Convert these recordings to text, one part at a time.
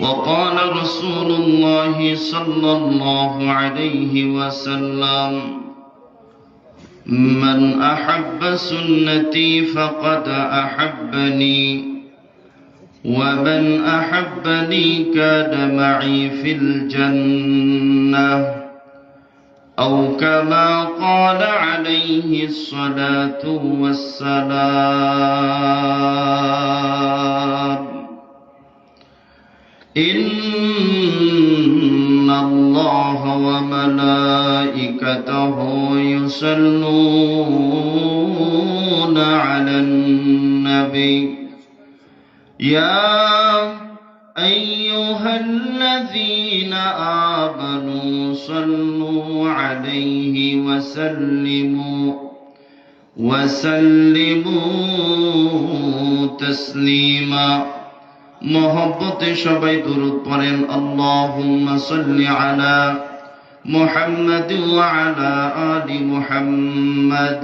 وقال رسول الله صلى الله عليه وسلم من أحب سنتي فقد أحبني ومن أحبني كان معي في الجنة. أو كما قال عليه الصلاة والسلام. إن الله وملائكته يصلون على النبي. يا أيها الذين آمنوا صلوا عليه وسلموا وسلموا تسليما محبت সবাই দরুদ পড়েন اللهم صل على محمد وعلى آل محمد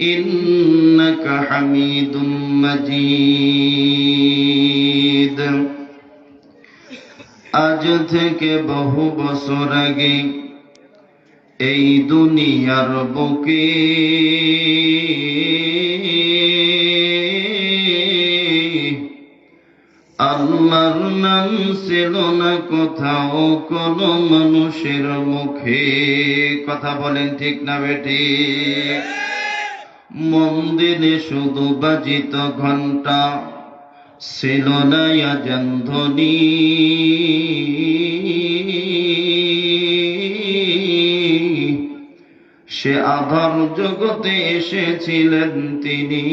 إنك حميد مجيد আজ থেকে বহু বছর আগে এই দুনিয়ার বুকে আল্লাহর নাম ছিল না কোথাও কোন মানুষের মুখে কথা বলেন ঠিক না বেটি মন্দিরে শুধু বাজিত ঘণ্টা ছিল না জন্ধনী সে আধার জগতে এসেছিলেন তিনি।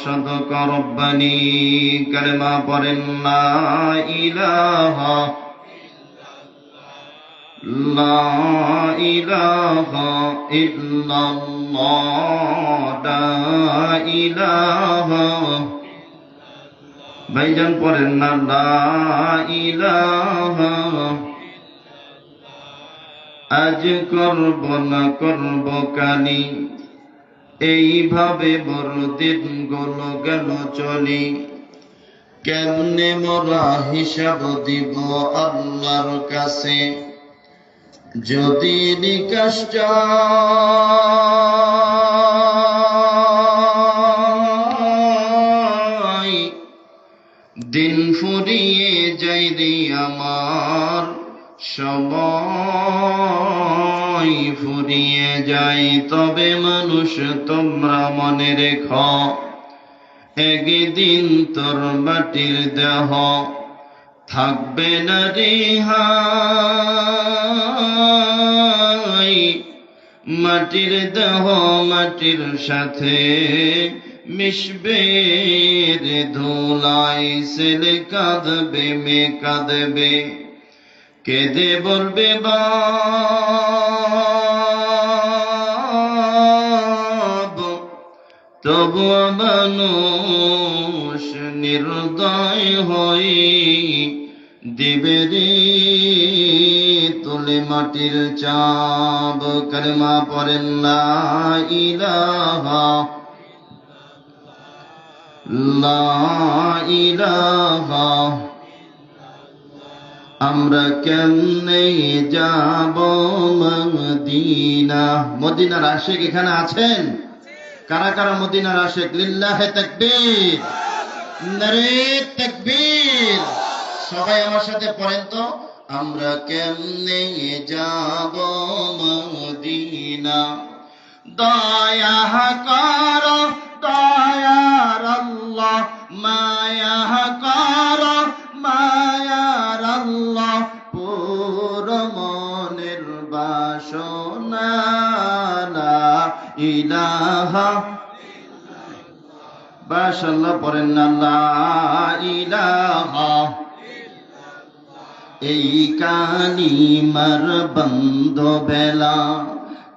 হদকরব্বানি কালেমা পড়েন না ইলাহা লা ইলাহা ইল্লাল্লাহ, লা ইলাহা। ভাইজান পড়েন না, লা ইলাহা। আজ করব না করব কালি এইভাবে বড় দিনগুলো গেল চলি। কেমনে মোরা হিসাব দিব আল্লাহর কাছে? যদি নিকাশ দিন ফুরিয়ে যাই রে আমার সময়। ফুরিয়ে যাই তবে মানুষ, তোমরা মনে রেখ, একদিন তোর মাটির দেহ থাকবে না রেহাই। মাটির দেহ মাটির সাথে মিশবে রে, ধুলাই ছেলে কাঁদবে, মে কাঁদবে। কেঁদে বলবে বাব তবু মানুষ নির্দয় হই। দিবে রে তুলে মাটির চাপ কলমা পড়েন লা ইলাহা ইলাহা। আমরা কেমনে যাব মদিনা? মদিনার আশেক এখানে আছেন? কারা কারা মদিনার আশেক লিল্লাহে তাকবীর। নারে তাকবীর। সবাই আমার সাথে পড়েন তো। আমরা কেমনে যাব মদিনা? দয়া কর দয়ার আল্লাহ, মায়া কর মায়ার আল্লাহ। পুর মনের বাসনা ইলাহা বাসাল্লাহ পড়েন না ইলাহা এই কালিমার বন্ধ বেলা,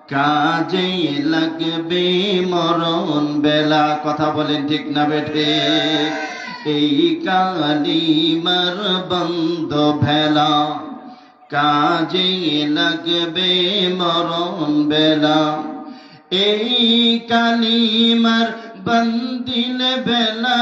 কাজে লাগবে মরণ বেলা। কথা বলেন ঠিক না বেঠে এই কালিমার বন্ধ ভেলা কাজে লাগবে মরণ বেলা। এই কালিমার বন্দিল বেলা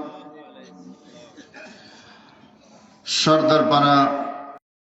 পাড়া